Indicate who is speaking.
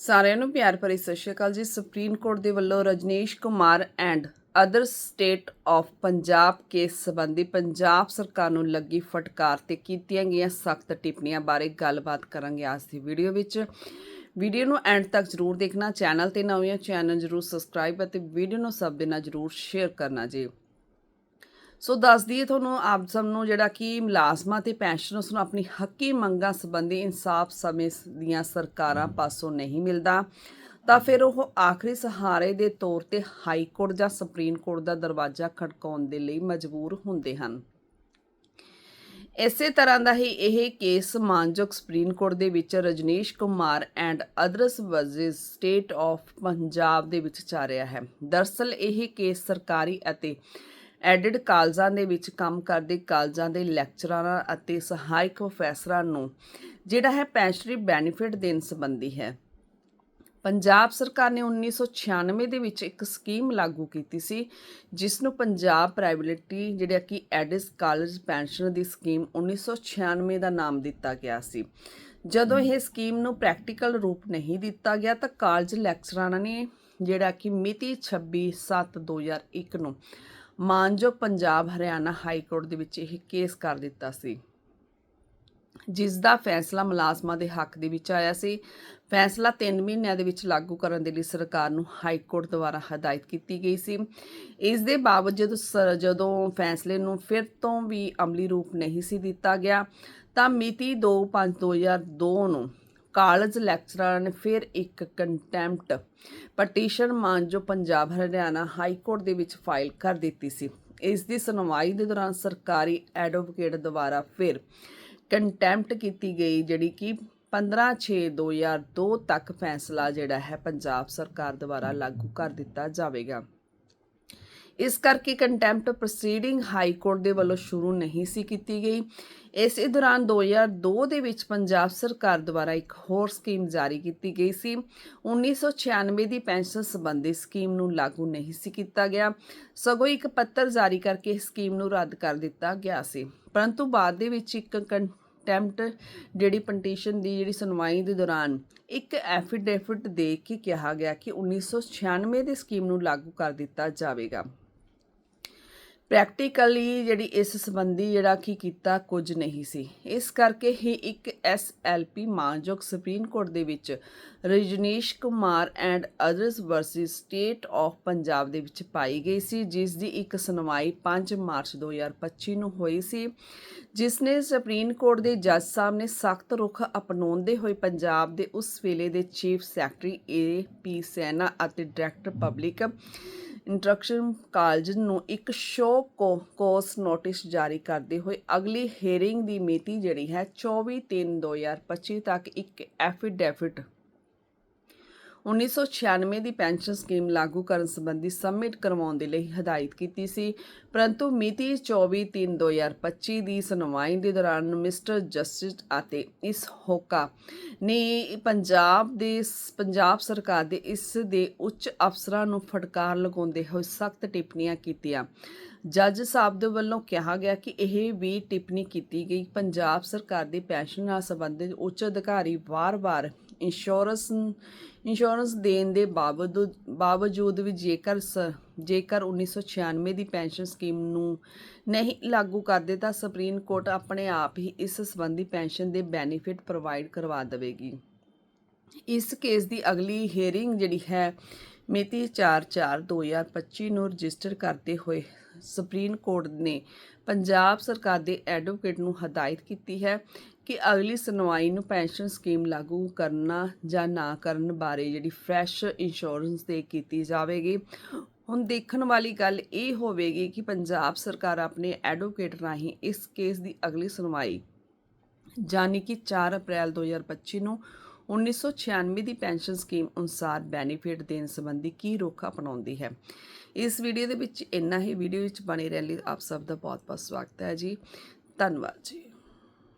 Speaker 1: ਸਾਰਿਆਂ ਨੂੰ ਪਿਆਰ ਭਰੀ ਸਤਿ ਸ਼੍ਰੀ ਅਕਾਲ ਜੀ। ਸੁਪਰੀਮ ਕੋਰਟ ਦੇ ਵੱਲੋਂ Rajnish Kumar and other state of Punjab case ਸੰਬੰਧੀ ਪੰਜਾਬ ਸਰਕਾਰ ਨੂੰ ਲੱਗੀ ਫਟਕਾਰ ਤੇ ਕੀਤੀਆਂ ਗਈਆਂ ਸਖਤ ਟਿੱਪਣੀਆਂ ਬਾਰੇ ਗੱਲਬਾਤ ਕਰਾਂਗੇ ਅੱਜ ਦੀ ਵੀਡੀਓ ਵਿੱਚ। ਵੀਡੀਓ ਨੂੰ ਐਂਡ ਤੱਕ ਜ਼ਰੂਰ ਦੇਖਣਾ ਚੈਨਲ ਤੇ ਨਵੇਂ ਹੋ ਚੈਨਲ ਜ਼ਰੂਰ ਸਬਸਕ੍ਰਾਈਬ ਅਤੇ ਵੀਡੀਓ ਨੂੰ ਸਭ ਦੇ ਨਾਲ ਜ਼ਰੂਰ ਸ਼ੇਅਰ ਕਰਨਾ ਜੀ। ਸੋ ਦੱਸ ਦਈਏ ਤੁਹਾਨੂੰ ਆਪ ਸਭ ਨੂੰ ਜਿਹੜਾ ਕਿ ਮੁਲਾਜ਼ਮਾਂ ਤੇ ਪੈਨਸ਼ਨਰਸ ਨੂੰ ਆਪਣੀ ਹੱਕੀ ਮੰਗਾਂ ਸੰਬੰਧੀ ਇਨਸਾਫ ਸਮੇਂ ਦੀਆਂ ਸਰਕਾਰਾਂ ਪਾਸੋਂ ਨਹੀਂ ਮਿਲਦਾ। ਤਾਂ ਫਿਰ ਉਹ ਆਖਰੀ ਸਹਾਰੇ ਦੇ ਤੌਰ ਤੇ ਹਾਈ ਕੋਰਟ ਜਾਂ ਸੁਪਰੀਮ ਕੋਰਟ ਦਾ ਦਰਵਾਜ਼ਾ ਖੜਕਾਉਣ ਦੇ ਲਈ ਮਜਬੂਰ ਹੁੰਦੇ ਹਨ। ਇਸੇ ਤਰ੍ਹਾਂ ਦਾ ਹੀ ਇਹ ਕੇਸ ਮਾਨਯੋਗ ਸੁਪਰੀਮ ਕੋਰਟ ਦੇ ਵਿੱਚ Rajnish Kumar and others versus state of Punjab ਦੇ ਵਿੱਚ ਚੱਲ ਰਿਹਾ ਹੈ। ਦਰਸਲ ਇਹ ਕੇਸ ਸਰਕਾਰੀ ਅਤੇ ਐਡਿਡ ਕਾਲਜਾਂ ਦੇ ਵਿੱਚ ਕੰਮ ਕਰਦੇ ਕਾਲਜਾਂ ਦੇ ਲੈਕਚਰਰਾਂ ਅਤੇ ਸਹਾਇਕ ਪ੍ਰੋਫੈਸਰਾਂ ਨੂੰ ਜਿਹੜਾ ਹੈ ਪੈਨਸ਼ਨਰੀ ਬੈਨੀਫਿਟ ਦੇਣ ਸੰਬੰਧੀ ਹੈ। ਪੰਜਾਬ ਸਰਕਾਰ ਨੇ 1996 ਦੇ ਵਿੱਚ ਇੱਕ ਸਕੀਮ ਲਾਗੂ ਕੀਤੀ ਸੀ, ਜਿਸ ਨੂੰ ਪੰਜਾਬ ਪ੍ਰਾਈਵੇਟੀ ਜਿਹੜਾ ਕਿ ਐਡਿਸ ਕਾਲਜ ਪੈਨਸ਼ਨ ਦੀ ਸਕੀਮ 1996 ਦਾ ਨਾਮ ਦਿੱਤਾ ਗਿਆ ਸੀ। ਜਦੋਂ ਇਹ ਸਕੀਮ ਨੂੰ ਪ੍ਰੈਕਟੀਕਲ ਰੂਪ ਨਹੀਂ ਦਿੱਤਾ ਗਿਆ ਤਾਂ ਕਾਲਜ ਲੈਕਚਰਰਾਂ ਨੇ ਜਿਹੜਾ ਕਿ ਮਿਤੀ 26/7/2001 ਨੂੰ ਮਾਨਯੋਗ ਪੰਜਾਬ ਹਰਿਆਣਾ ਹਾਈ ਕੋਰਟ ਦੇ ਵਿੱਚ ਇਹ ਕੇਸ ਕਰ ਦਿੱਤਾ ਸੀ। ਜਿਸ ਦਾ ਫੈਸਲਾ ਮੁਲਾਜ਼ਮਾਂ ਦੇ ਹੱਕ ਦੇ ਵਿੱਚ ਆਇਆ ਸੀ। ਫੈਸਲਾ 3 ਮਹੀਨਿਆਂ ਦੇ ਵਿੱਚ ਲਾਗੂ ਕਰਨ ਦੇ ਲਈ ਸਰਕਾਰ ਨੂੰ ਹਾਈ ਕੋਰਟ ਦੁਆਰਾ ਹਦਾਇਤ ਕੀਤੀ ਗਈ ਸੀ। ਇਸ ਦੇ ਬਾਵਜੂਦ ਸ- ਜਦੋਂ ਫੈਸਲੇ ਨੂੰ ਫਿਰ ਤੋਂ ਵੀ ਅਮਲੀ ਰੂਪ ਨਹੀਂ ਸੀ ਦਿੱਤਾ ਗਿਆ, ਤਾਂ ਮਿਤੀ 2/5/2002 ਨੂੰ ਕਾਲਜ ਲੈਕਚਰਰ ਨੇ ਫਿਰ ਇੱਕ ਕੰਟੈਂਪਟ ਪਟੀਸ਼ਨ ਮਾਨਜੋ ਪੰਜਾਬ, ਹਰਿਆਣਾ ਹਾਈ ਕੋਰਟ ਦੇ ਵਿੱਚ ਫਾਈਲ ਕਰ ਦਿੱਤੀ ਸੀ। ਇਸ ਦੀ ਸੁਣਵਾਈ ਦੇ ਦੌਰਾਨ ਸਰਕਾਰੀ ਐਡਵੋਕੇਟ ਦੁਆਰਾ ਫਿਰ ਕੰਟੈਂਪਟ ਕੀਤੀ ਗਈ, ਜਿਹੜੀ ਕਿ 15/6/2002 ਤੱਕ ਫੈਸਲਾ ਜਿਹੜਾ ਹੈ ਪੰਜਾਬ ਸਰਕਾਰ ਦੁਆਰਾ ਲਾਗੂ ਕਰ ਦਿੱਤਾ ਜਾਵੇਗਾ। ਇਸ ਕਰਕੇ ਕੰਟੈਂਪਟ ਪ੍ਰੋਸੀਡਿੰਗ ਹਾਈ ਕੋਰਟ ਦੇ ਵੱਲੋਂ ਸ਼ੁਰੂ ਨਹੀਂ ਸੀ ਕੀਤੀ ਗਈ। ਇਸੇ ਦੌਰਾਨ 2002 ਦੇ ਵਿੱਚ ਪੰਜਾਬ ਸਰਕਾਰ ਦੁਆਰਾ ਇੱਕ ਹੋਰ ਸਕੀਮ ਜਾਰੀ ਕੀਤੀ ਗਈ ਸੀ। 1996 ਦੀ ਪੈਨਸ਼ਨ ਸੰਬੰਧੀ ਸਕੀਮ ਨੂੰ ਲਾਗੂ ਨਹੀਂ ਸੀ ਕੀਤਾ ਗਿਆ। ਸਗੋਂ ਇੱਕ ਪੱਤਰ ਜਾਰੀ ਕਰਕੇ ਇਸ ਸਕੀਮ ਨੂੰ ਰੱਦ ਕਰ ਦਿੱਤਾ ਗਿਆ ਸੀ। ਪਰੰਤੂ ਬਾਅਦ ਦੇ ਵਿੱਚ ਇੱਕ ਕੰਟੈਂਪਟ ਜਿਹੜੀ ਪਟੀਸ਼ਨ ਦੀ ਜਿਹੜੀ ਸੁਣਵਾਈ ਦੇ ਦੌਰਾਨ ਇੱਕ ਐਫੀਡੇਵਿਟ ਦੇ ਕੇ ਕਿਹਾ ਗਿਆ ਕਿ 1996 ਦੀ ਸਕੀਮ ਨੂੰ ਲਾਗੂ ਕਰ ਦਿੱਤਾ ਜਾਵੇਗਾ। ਪ੍ਰੈਕਟੀਕਲੀ ਜਿਹੜੀ ਇਸ ਸੰਬੰਧੀ ਜਿਹੜਾ ਕੀ ਕੀਤਾ ਕੁਝ ਨਹੀਂ ਸੀ। ਇਸ ਕਰਕੇ ਹੀ ਇੱਕ ਐਸਐਲਪੀ ਮਾਨਯੋਗ ਸੁਪਰੀਮ ਕੋਰਟ ਦੇ ਵਿੱਚ Rajnish Kumar and others versus state of Punjab ਦੇ ਵਿੱਚ ਪਾਈ ਗਈ ਸੀ, ਜਿਸ ਦੀ ਇੱਕ ਸੁਣਵਾਈ 5 ਮਾਰਚ 2025 ਨੂੰ ਹੋਈ ਸੀ। ਜਿਸ ਨੇ ਸੁਪਰੀਮ ਕੋਰਟ ਦੇ ਜੱਜ ਸਾਹਿਬ ਨੇ ਸਖਤ ਰੁਖ ਅਪਣਾਉਂਦੇ ਹੋਏ ਪੰਜਾਬ ਦੇ ਉਸ ਵੇਲੇ ਦੇ ਚੀਫ ਸੈਕਟਰੀ ਏ ਪੀ ਸੈਨਾ ਅਤੇ ਡਾਇਰੈਕਟਰ ਪਬਲਿਕ ਇੰਟਰਕਸ਼ਨ ਕਾਲਜ ਨੂੰ ਇੱਕ ਸ਼ੋਅ ਕੋ ਕੋਸ ਨੋਟਿਸ ਜਾਰੀ ਕਰਦੇ ਹੋਏ ਅਗਲੀ ਹੀਅਰਿੰਗ ਦੀ ਮਿਤੀ ਜਿਹੜੀ ਹੈ 24/3/2025 ਤੱਕ ਇੱਕ ਐਫੀਡੇਵਿਟ 1996 ਦੀ ਪੈਨਸ਼ਨ ਸਕੀਮ ਲਾਗੂ ਕਰਨ ਸੰਬੰਧੀ ਸਬਮਿਟ ਕਰਵਾਉਣ ਦੇ ਲਈ ਹਦਾਇਤ ਕੀਤੀ ਸੀ। ਪਰੰਤੂ ਮਿਤੀ 24/3/2025 ਦੀ ਸੁਣਵਾਈ ਦੇ ਦੌਰਾਨ ਮਿਸਟਰ ਜਸਟਿਸ ਅਤੇ ਇਸ ਹੋਕਾ ਨੇ ਪੰਜਾਬ ਦੇ ਪੰਜਾਬ ਸਰਕਾਰ ਦੇ ਇਸ ਦੇ ਉੱਚ ਅਫਸਰਾਂ ਨੂੰ ਫਟਕਾਰ ਲਗਾਉਂਦੇ ਹੋਏ ਸਖਤ ਟਿੱਪਣੀਆਂ ਕੀਤੀਆਂ। ਜੱਜ ਸਾਹਿਬ ਦੇ ਵੱਲੋਂ ਕਿਹਾ ਗਿਆ ਕਿ ਇਹ ਵੀ ਟਿੱਪਣੀ ਕੀਤੀ ਗਈ। ਪੰਜਾਬ ਸਰਕਾਰ ਦੀ ਪੈਨਸ਼ਨ ਨਾਲ ਸੰਬੰਧਿਤ ਉੱਚ ਅਧਿਕਾਰੀ ਵਾਰ-ਵਾਰ ਇੰਸ਼ੋਰੈਂਸ ਇੰਸ਼ੋਰੈਂਸ ਦੇਣ ਦੇ ਬਾਵਜੂਦ ਬਾਵਜੂਦ ਵੀ ਜੇਕਰ ਸ- ਜੇਕਰ 1996 ਦੀ ਪੈਨਸ਼ਨ ਸਕੀਮ ਨੂੰ ਨਹੀਂ ਲਾਗੂ ਕਰਦੇ ਤਾਂ ਸੁਪਰੀਮ ਕੋਰਟ ਆਪਣੇ ਆਪ ਹੀ ਇਸ ਸੰਬੰਧੀ ਪੈਨਸ਼ਨ ਦੇ ਬੈਨੀਫਿਟ ਪ੍ਰੋਵਾਈਡ ਕਰਵਾ ਦੇਵੇਗੀ। ਇਸ ਕੇਸ ਦੀ ਅਗਲੀ ਹੀਅਰਿੰਗ ਜਿਹੜੀ ਹੈ, ਮਿਤੀ 4/4/2025 ਨੂੰ ਰਜਿਸਟਰ ਕਰਦੇ ਹੋਏ ਸੁਪਰੀਮ ਕੋਰਟ ਨੇ ਪੰਜਾਬ ਸਰਕਾਰ ਦੇ ਐਡਵੋਕੇਟ ਨੂੰ ਹਦਾਇਤ ਕੀਤੀ ਹੈ ਕਿ ਅਗਲੀ ਸੁਣਵਾਈ ਨੂੰ ਪੈਨਸ਼ਨ ਸਕੀਮ ਲਾਗੂ ਕਰਨਾ ਜਾਂ ਨਾ ਕਰਨ ਬਾਰੇ ਜਿਹੜੀ ਫਰੈਸ਼ ਇੰਸ਼ੋਰੈਂਸ 'ਤੇ ਕੀਤੀ ਜਾਵੇਗੀ। ਹੁਣ ਦੇਖਣ ਵਾਲੀ ਗੱਲ ਇਹ ਹੋਵੇਗੀ ਕਿ ਪੰਜਾਬ ਸਰਕਾਰ ਆਪਣੇ ਐਡਵੋਕੇਟ ਰਾਹੀਂ ਇਸ ਕੇਸ ਦੀ ਅਗਲੀ ਸੁਣਵਾਈ ਜਾਨੀ ਕਿ 4 ਅਪ੍ਰੈਲ 2025 ਨੂੰ 1996 ਦੀ ਪੈਨਸ਼ਨ ਸਕੀਮ ਅਨੁਸਾਰ ਬੈਨੀਫਿਟ ਦੇਣ ਸੰਬੰਧੀ ਕੀ ਰੋਕ ਅਪਣਾਉਂਦੀ ਹੈ। ਇਸ ਵੀਡੀਓ ਦੇ ਵਿੱਚ ਇੰਨਾ ਹੀ। ਵੀਡੀਓ ਵਿੱਚ ਬਣੇ ਰਹਿਣ ਲਈ ਆਪ ਸਭ ਦਾ ਬਹੁਤ ਬਹੁਤ ਸਵਾਗਤ ਹੈ ਜੀ। ਧੰਨਵਾਦ ਜੀ।